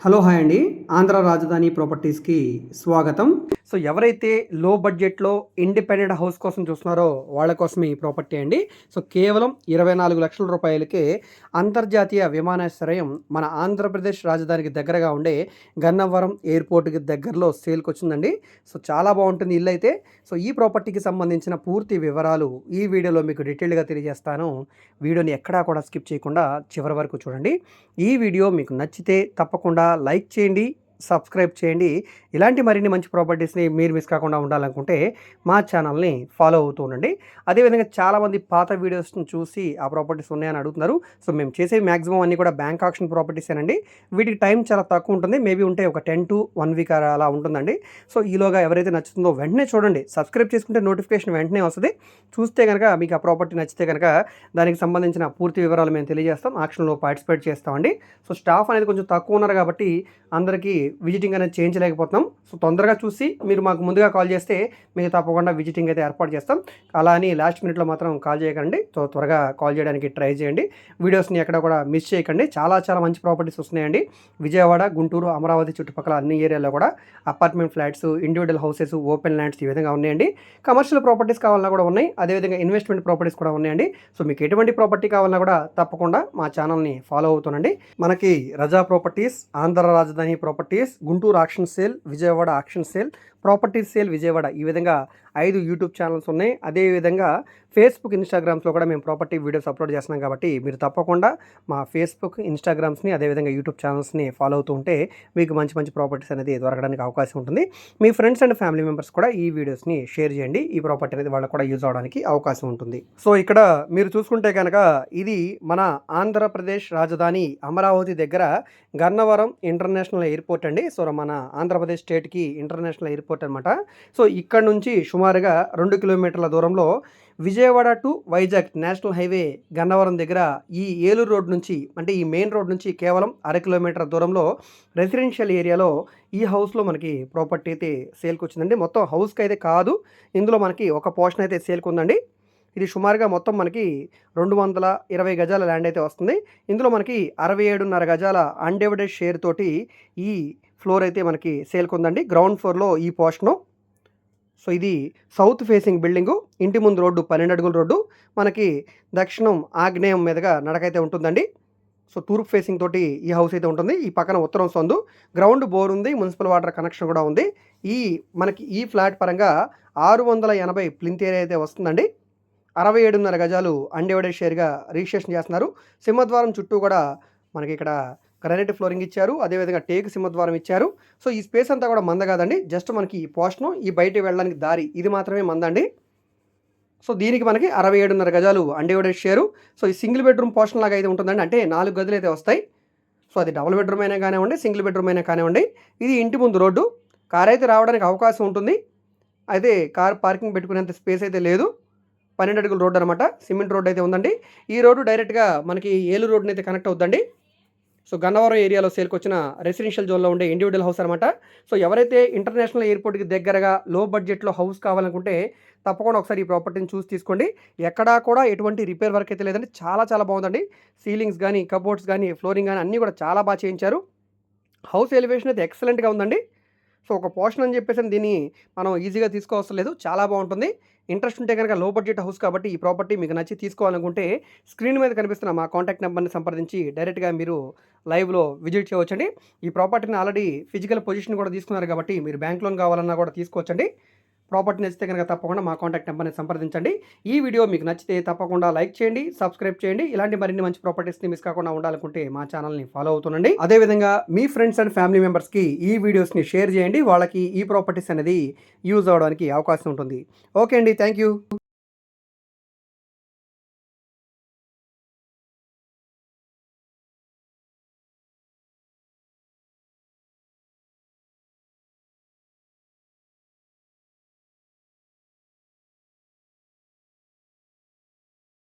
Hello hi అండి. ఆంధ్ర రాజధాని ప్రాపర్టీస్కి స్వాగతం. సో ఎవరైతే లో బడ్జెట్లో ఇండిపెండెంట్ హౌస్ కోసం చూస్తున్నారో వాళ్ళ కోసం ఈ ప్రాపర్టీ అండి. సో కేవలం ఇరవై నాలుగు లక్షల రూపాయలకే అంతర్జాతీయ విమానాశ్రయం మన ఆంధ్రప్రదేశ్ రాజధానికి దగ్గరగా ఉండే గన్నవరం ఎయిర్పోర్ట్కి దగ్గరలో సేల్కి వచ్చిందండి. సో చాలా బాగుంటుంది ఇల్లు అయితే. సో ఈ ప్రాపర్టీకి సంబంధించిన పూర్తి వివరాలు ఈ వీడియోలో మీకు డీటెయిల్గా తెలియజేస్తాను. వీడియోని ఎక్కడా కూడా స్కిప్ చేయకుండా చివరి వరకు చూడండి. ఈ వీడియో మీకు నచ్చితే తప్పకుండా లైక్ చేయండి సబ్స్క్రైబ్ చేయండి. ఇలాంటి మరిన్ని మంచి ప్రాపర్టీస్ని మీరు మిస్ కాకుండా ఉండాలనుకుంటే మా ఛానల్ని ఫాలో అవుతూ ఉండండి. అదేవిధంగా చాలామంది పాత వీడియోస్ని చూసి ఆ ప్రాపర్టీస్ ఉన్నాయని అడుగుతున్నారు. సో మేము చేసే మ్యాక్సిమం అన్నీ కూడా బ్యాంక్ ఆప్షన్ ప్రాపర్టీసేనండి. వీటికి టైం చాలా తక్కువ ఉంటుంది. మేబీ ఉంటే ఒక టెన్ టు వన్ వీక్ అలా ఉంటుందండి. సో ఈలోగా ఎవరైతే నచ్చుతుందో వెంటనే చూడండి. సబ్స్క్రైబ్ చేసుకుంటే నోటిఫికేషన్ వెంటనే వస్తుంది. చూస్తే కనుక మీకు ఆ ప్రాపర్టీ నచ్చితే కనుక దానికి సంబంధించిన పూర్తి వివరాలు మేము తెలియజేస్తాం. ఆక్షన్లో పార్టిసిపేట్ చేస్తామండి. సో స్టాఫ్ అనేది కొంచెం తక్కువ ఉన్నారు కాబట్టి అందరికీ విజిటింగ్ అనేది చేయించలేకపోతున్నాం. సో తొందరగా చూసి మీరు మాకు ముందుగా కాల్ చేస్తే మీకు తప్పకుండా విజిటింగ్ అయితే ఏర్పాటు చేస్తాం. అలా అని లాస్ట్ మినిట్లో మాత్రం కాల్ చేయకండి. సో త్వరగా కాల్ చేయడానికి ట్రై చేయండి. వీడియోస్ని ఎక్కడ కూడా మిస్ చేయకండి. చాలా చాలా మంచి ప్రాపర్టీస్ వస్తున్నాయండి. విజయవాడ గుంటూరు అమరావతి చుట్టుపక్కల అన్ని ఏరియాలో కూడా apartment flats individual houses open lands ఈ విధంగా ఉన్నాయండి. కమర్షియల్ ప్రాపర్టీస్ కావాలన్నా కూడా ఉన్నాయి. అదేవిధంగా ఇన్వెస్ట్మెంట్ ప్రాపర్టీస్ కూడా ఉన్నాయండి. సో మీకు ఎటువంటి ప్రాపర్టీ కావాలన్నా కూడా తప్పకుండా మా ఛానల్ని ఫాలో అవుతుండండి. మనకి రజా ప్రాపర్టీస్ ఆంధ్ర రాజధాని properties Guntur auction sale Vijayawada auction sale properties sale Vijayawada ఈ విధంగా ఐదు యూట్యూబ్ ఛానల్స్ ఉన్నాయి. అదేవిధంగా ఫేస్బుక్ ఇన్స్టాగ్రామ్స్లో కూడా మేము ప్రాపర్టీ వీడియోస్ అప్లోడ్ చేస్తున్నాం కాబట్టి మీరు తప్పకుండా మా ఫేస్బుక్ ఇన్స్టాగ్రామ్స్ని అదేవిధంగా యూట్యూబ్ ఛానల్స్ని ఫాలో అవుతూ ఉంటే మీకు మంచి మంచి ప్రాపర్టీస్ అనేది దొరకడానికి అవకాశం ఉంటుంది. మీ ఫ్రెండ్స్ అండ్ ఫ్యామిలీ మెంబర్స్ కూడా ఈ వీడియోస్ని షేర్ చేయండి. ఈ ప్రాపర్టీ అనేది వాళ్ళకు కూడా యూజ్ అవడానికి అవకాశం ఉంటుంది. సో ఇక్కడ మీరు చూసుకుంటే కనుక ఇది మన ఆంధ్రప్రదేశ్ రాజధాని అమరావతి దగ్గర గన్నవరం ఇంటర్నేషనల్ ఎయిర్పోర్ట్ అండి సో మన ఆంధ్రప్రదేశ్ స్టేట్కి ఇంటర్నేషనల్ ఎయిర్పోర్ట్ అనమాట సో ఇక్కడ నుంచి సుమారుగా రెండు కిలోమీటర్ల దూరంలో Vijayawada to Vizag national highway Gannavaram దగ్గర ఈ ఏలూరు రోడ్ నుంచి అంటే ఈ మెయిన్ రోడ్ నుంచి కేవలం అర కిలోమీటర్ దూరంలో రెసిడెన్షియల్ ఏరియాలో ఈ హౌస్లో మనకి ప్రాపర్టీ అయితే సేల్కి వచ్చిందండి. మొత్తం హౌస్కి అయితే కాదు. ఇందులో మనకి ఒక పోర్షన్ అయితే సేల్కి ఉందండి. ఇది సుమారుగా మొత్తం మనకి రెండు వందల ఇరవై గజాల ల్యాండ్ అయితే వస్తుంది. ఇందులో మనకి అరవై ఏడున్నర గజాల అన్డెవిడెడ్ షేర్ తోటి ఈ ఫ్లోర్ అయితే మనకి సేల్కి ఉందండి. గ్రౌండ్ ఫ్లోర్లో ఈ పోర్షను. సో ఇది సౌత్ ఫేసింగ్ బిల్డింగు. ఇంటి ముందు రోడ్డు పన్నెండు అడుగుల రోడ్డు. మనకి దక్షిణం ఆగ్నేయం మీదుగా నడకైతే ఉంటుందండి. సో తూర్పు ఫేసింగ్ తోటి ఈ హౌస్ అయితే ఉంటుంది. ఈ పక్కన ఉత్తరం సొందు. గ్రౌండ్ బోర్ ఉంది. మున్సిపల్ వాటర్ కనెక్షన్ కూడా ఉంది. ఈ మనకి ఈ ఫ్లాట్ పరంగా ఆరు వందల ఎనభై ప్లింత్ ఏరియా అయితే వస్తుందండి. అరవై ఏడున్నర గజాలు అన్డివైడెడ్ షేర్గా రిజిస్ట్రేషన్ చేస్తున్నారు. సింహద్వారం చుట్టూ కూడా మనకి ఇక్కడ గ్రానైట్ ఫ్లోరింగ్ ఇచ్చారు. అదేవిధంగా టేక్ సింహద్వారం ఇచ్చారు. సో ఈ స్పేస్ అంతా కూడా మంద కాదండి. జస్ట్ మనకి ఈ పోర్షను ఈ బయట వెళ్ళడానికి దారి ఇది మాత్రమే మందండి సో దీనికి మనకి అరవై ఏడున్నర గజాలు అన్డివైడెడ్ షేరు. సో ఈ సింగిల్ బెడ్రూమ్ పోర్షన్ లాగా అయితే ఉంటుందండి. అంటే నాలుగు గదులు అయితే వస్తాయి. సో అది డబుల్ బెడ్రూమ్ అయినా కానివ్వండి సింగిల్ బెడ్రూమ్ అయినా కానివ్వండి ఇది ఇంటి ముందు రోడ్డు. కార్ అయితే రావడానికి అవకాశం ఉంటుంది. అయితే కార్ పార్కింగ్ పెట్టుకునేంత స్పేస్ అయితే లేదు. పన్నెండు అడుగుల రోడ్డు అనమాట సిమెంట్ రోడ్ అయితే ఉందండి. ఈ రోడ్డు డైరెక్ట్గా మనకి ఏలూరు రోడ్ని అయితే కనెక్ట్ అవుద్దండి. సో గన్నవరం ఏరియాలో సేల్కి వచ్చిన రెసిడెన్షియల్ జోన్లో ఉండే ఇండివిజువల్ హౌస్ అనమాట సో ఎవరైతే ఇంటర్నేషనల్ ఎయిర్పోర్ట్కి దగ్గరగా లో బడ్జెట్లో హౌస్ కావాలనుకుంటే తప్పకుండా ఒకసారి ఈ ప్రాపర్టీని చూసి తీసుకోండి. ఎక్కడా కూడా ఎటువంటి రిపేర్ వర్క్ అయితే లేదండి. చాలా చాలా బాగుందండి. సీలింగ్స్ కానీ కబోర్డ్స్ కానీ ఫ్లోరింగ్ కానీ అన్నీ కూడా చాలా బాగా చేయించారు. హౌస్ ఎలివేషన్ అయితే ఎక్సలెంట్గా ఉందండి. సో ఒక పోర్షన్ అని చెప్పేసి దీన్ని మనం ఈజీగా తీసుకోవసరం లేదు. చాలా బాగుంటుంది. ఇంట్రెస్ట్ ఉంటే కనుక లో బడ్జెట్ హౌస్ కాబట్టి ఈ ప్రాపర్టీ మీకు నచ్చి తీసుకోవాలనుకుంటే స్క్రీన్ మీద కనిపిస్తున్న మా కాంటాక్ట్ నెంబర్ని సంప్రదించి డైరెక్ట్గా మీరు లైవ్లో విజిట్ చేయవచ్చండి. ఈ ప్రాపర్టీని ఆల్రెడీ ఫిజికల్ పొజిషన్ కూడా తీసుకున్నారు కాబట్టి మీరు బ్యాంక్ లోన్ కావాలన్నా కూడా తీసుకోవచ్చండి. ప్రాపర్టీ నచ్చితే కనుక తప్పకుండా మా కాంటాక్ట్ నెంబర్ని సంప్రదించండి. ఈ వీడియో మీకు నచ్చితే తప్పకుండా లైక్ చేయండి సబ్స్క్రైబ్ చేయండి. ఇలాంటి మరిన్ని మంచి ప్రాపర్టీస్ని మిస్ కాకుండా ఉండాలనుకుంటే మా ఛానల్ని ఫాలో అవుతుండండి. అదేవిధంగా మీ ఫ్రెండ్స్ అండ్ ఫ్యామిలీ మెంబర్స్కి ఈ వీడియోస్ని షేర్ చేయండి. వాళ్ళకి ఈ ప్రాపర్టీస్ అనేది యూజ్ అవడానికి అవకాశం ఉంటుంది. ఓకే అండి. Thank you.